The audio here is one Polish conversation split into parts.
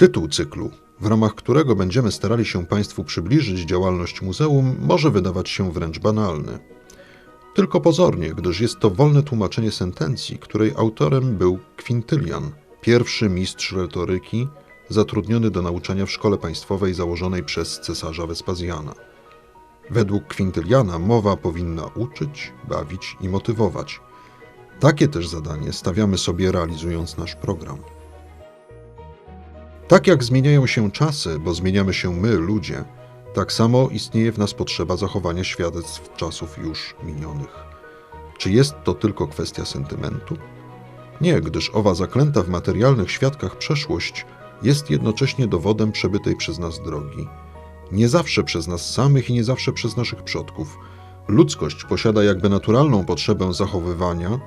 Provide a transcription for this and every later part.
Tytuł cyklu, w ramach którego będziemy starali się Państwu przybliżyć działalność muzeum, może wydawać się wręcz banalny. Tylko pozornie, gdyż jest to wolne tłumaczenie sentencji, której autorem był Quintylian, pierwszy mistrz retoryki zatrudniony do nauczania w szkole państwowej założonej przez cesarza Wespazjana. Według Quintyliana mowa powinna uczyć, bawić i motywować. Takie też zadanie stawiamy sobie realizując nasz program. Tak jak zmieniają się czasy, bo zmieniamy się my, ludzie, tak samo istnieje w nas potrzeba zachowania świadectw czasów już minionych. Czy jest to tylko kwestia sentymentu? Nie, gdyż owa zaklęta w materialnych świadkach przeszłość jest jednocześnie dowodem przebytej przez nas drogi. Nie zawsze przez nas samych i nie zawsze przez naszych przodków. Ludzkość posiada jakby naturalną potrzebę zachowywania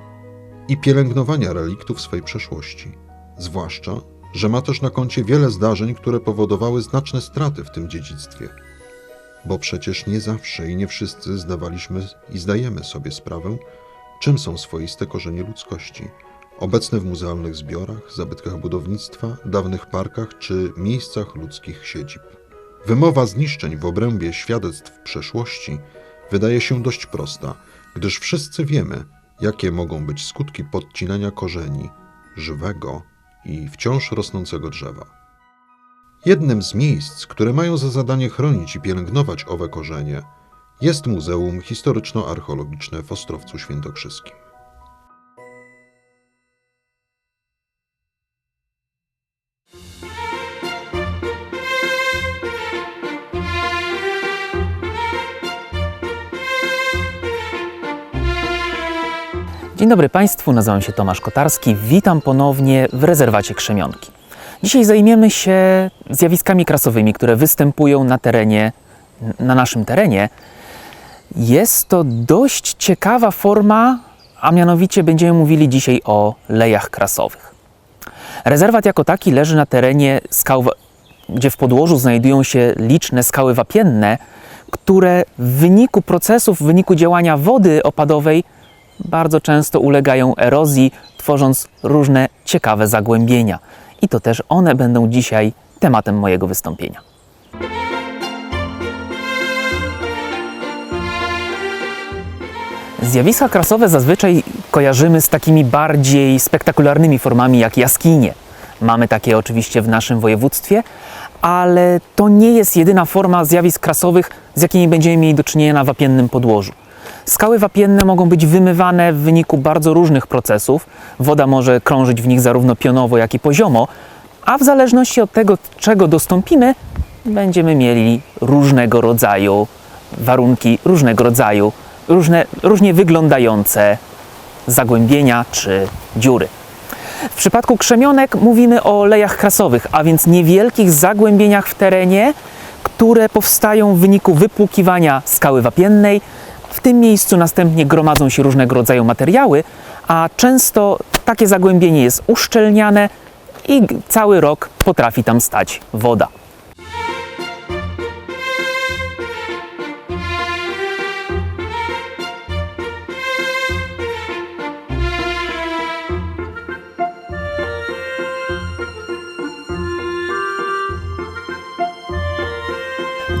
i pielęgnowania reliktów swej przeszłości. Zwłaszcza, że ma też na koncie wiele zdarzeń, które powodowały znaczne straty w tym dziedzictwie. Bo przecież nie zawsze i nie wszyscy zdawaliśmy i zdajemy sobie sprawę, czym są swoiste korzenie ludzkości, obecne w muzealnych zbiorach, zabytkach budownictwa, dawnych parkach czy miejscach ludzkich siedzib. Wymowa zniszczeń w obrębie świadectw przeszłości wydaje się dość prosta, gdyż wszyscy wiemy, jakie mogą być skutki podcinania korzeni żywego i wciąż rosnącego drzewa. Jednym z miejsc, które mają za zadanie chronić i pielęgnować owe korzenie, jest Muzeum Historyczno-Archeologiczne w Ostrowcu Świętokrzyskim. Dzień dobry Państwu, nazywam się Tomasz Kotarski. Witam ponownie w rezerwacie Krzemionki. Dzisiaj zajmiemy się zjawiskami krasowymi, które występują na terenie, na naszym terenie. Jest to dość ciekawa forma, a mianowicie będziemy mówili dzisiaj o lejach krasowych. Rezerwat jako taki leży na terenie skał, gdzie w podłożu znajdują się liczne skały wapienne, które w wyniku procesów, w wyniku działania wody opadowej bardzo często ulegają erozji, tworząc różne ciekawe zagłębienia. I to też one będą dzisiaj tematem mojego wystąpienia. Zjawiska krasowe zazwyczaj kojarzymy z takimi bardziej spektakularnymi formami jak jaskinie. Mamy takie oczywiście w naszym województwie, ale to nie jest jedyna forma zjawisk krasowych, z jakimi będziemy mieli do czynienia na wapiennym podłożu. Skały wapienne mogą być wymywane w wyniku bardzo różnych procesów. Woda może krążyć w nich zarówno pionowo, jak i poziomo, a w zależności od tego, czego dostąpimy, będziemy mieli różnego rodzaju warunki, różnego rodzaju, różne, różnie wyglądające zagłębienia czy dziury. W przypadku krzemionek mówimy o lejach krasowych, a więc niewielkich zagłębieniach w terenie, które powstają w wyniku wypłukiwania skały wapiennej. W tym miejscu następnie gromadzą się różnego rodzaju materiały, a często takie zagłębienie jest uszczelniane i cały rok potrafi tam stać woda.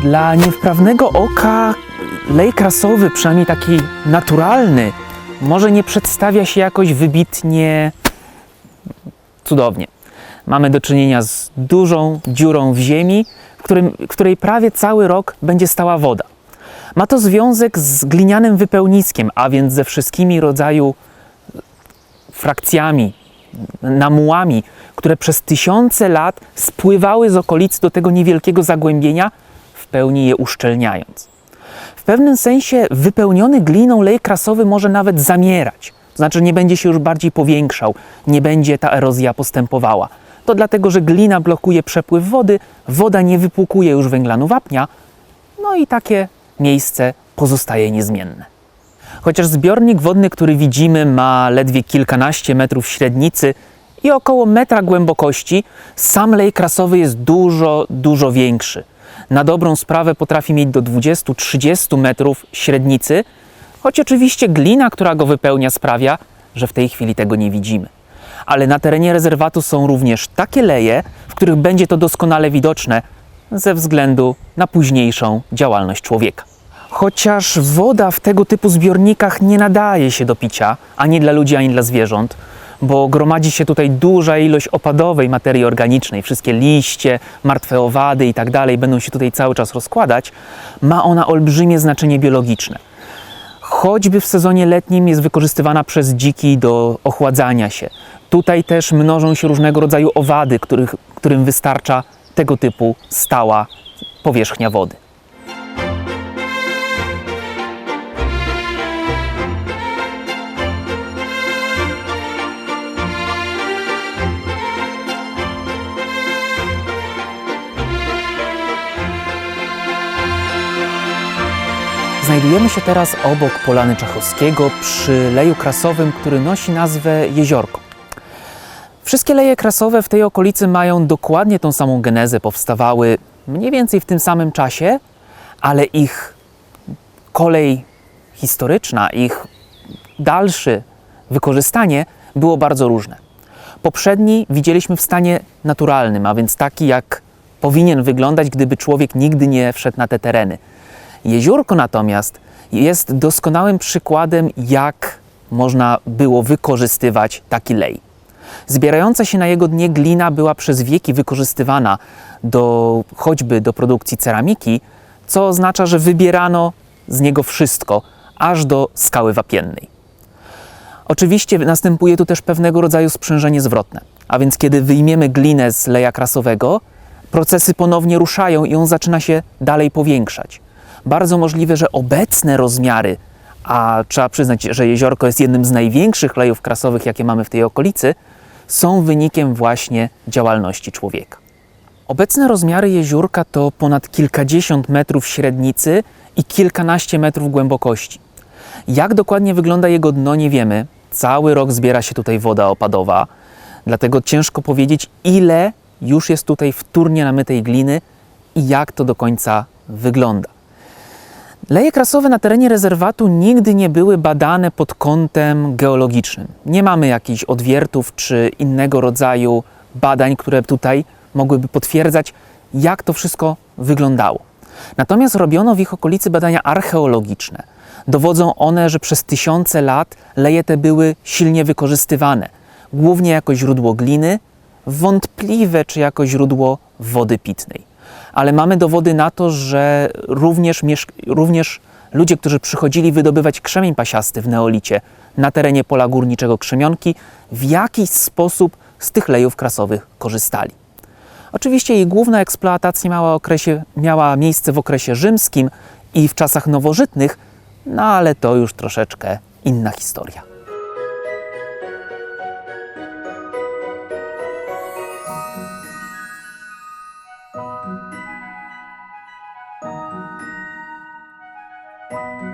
Dla niewprawnego oka lej krasowy, przynajmniej taki naturalny, może nie przedstawia się jakoś wybitnie cudownie. Mamy do czynienia z dużą dziurą w ziemi, w którym, w której prawie cały rok będzie stała woda. Ma to związek z glinianym wypełniskiem, a więc ze wszystkimi rodzaju frakcjami, namułami, które przez tysiące lat spływały z okolicy do tego niewielkiego zagłębienia, w pełni je uszczelniając. Pewnym sensie wypełniony gliną lej krasowy może nawet zamierać. To znaczy nie będzie się już bardziej powiększał, nie będzie ta erozja postępowała. To dlatego, że glina blokuje przepływ wody, woda nie wypłukuje już węglanu wapnia, no i takie miejsce pozostaje niezmienne. Chociaż zbiornik wodny, który widzimy, ma ledwie kilkanaście metrów średnicy i około metra głębokości, sam lej krasowy jest dużo, dużo większy. Na dobrą sprawę potrafi mieć do 20-30 metrów średnicy, choć oczywiście glina, która go wypełnia, sprawia, że w tej chwili tego nie widzimy. ale na terenie rezerwatu są również takie leje, w których będzie to doskonale widoczne ze względu na późniejszą działalność człowieka. Chociaż woda w tego typu zbiornikach nie nadaje się do picia ani dla ludzi, ani dla zwierząt, bo gromadzi się tutaj duża ilość opadowej materii organicznej, wszystkie liście, martwe owady i tak dalej będą się tutaj cały czas rozkładać, ma ona olbrzymie znaczenie biologiczne. Choćby w sezonie letnim jest wykorzystywana przez dziki do ochładzania się. Tutaj też mnożą się różnego rodzaju owady, których, którym wystarcza tego typu stała powierzchnia wody. Znajdujemy się teraz obok Polany Czachowskiego przy leju krasowym, który nosi nazwę Jeziorko. Wszystkie leje krasowe w tej okolicy mają dokładnie tą samą genezę, powstawały mniej więcej w tym samym czasie, ale ich kolej historyczna, ich dalsze wykorzystanie było bardzo różne. Poprzedni widzieliśmy w stanie naturalnym, a więc taki, jak powinien wyglądać, gdyby człowiek nigdy nie wszedł na te tereny. Jeziorko natomiast jest doskonałym przykładem, jak można było wykorzystywać taki lej. Zbierająca się na jego dnie glina była przez wieki wykorzystywana do, choćby do produkcji ceramiki, co oznacza, że wybierano z niego wszystko, aż do skały wapiennej. Oczywiście następuje tu też pewnego rodzaju sprzężenie zwrotne, a więc kiedy wyjmiemy glinę z leja krasowego, procesy ponownie ruszają i on zaczyna się dalej powiększać. Bardzo możliwe, że obecne rozmiary, a trzeba przyznać, że jeziorko jest jednym z największych lejów krasowych, jakie mamy w tej okolicy, są wynikiem właśnie działalności człowieka. Obecne rozmiary jeziorka to ponad kilkadziesiąt metrów średnicy i kilkanaście metrów głębokości. Jak dokładnie wygląda jego dno, nie wiemy. Cały rok zbiera się tutaj woda opadowa, dlatego ciężko powiedzieć, ile już jest tutaj wtórnie namytej gliny i jak to do końca wygląda. Leje krasowe na terenie rezerwatu nigdy nie były badane pod kątem geologicznym. Nie mamy jakichś odwiertów czy innego rodzaju badań, które tutaj mogłyby potwierdzać, jak to wszystko wyglądało. Natomiast robiono w ich okolicy badania archeologiczne. Dowodzą one, że przez tysiące lat leje te były silnie wykorzystywane, głównie jako źródło gliny, wątpliwe czy jako źródło wody pitnej ale mamy dowody na to, że również, również ludzie, którzy przychodzili wydobywać krzemień pasiasty w neolicie na terenie pola górniczego Krzemionki, w jakiś sposób z tych lejów krasowych korzystali. Oczywiście jej główna eksploatacja miała, okresie, miała miejsce w okresie rzymskim i w czasach nowożytnych, no ale to już troszeczkę inna historia. Bye.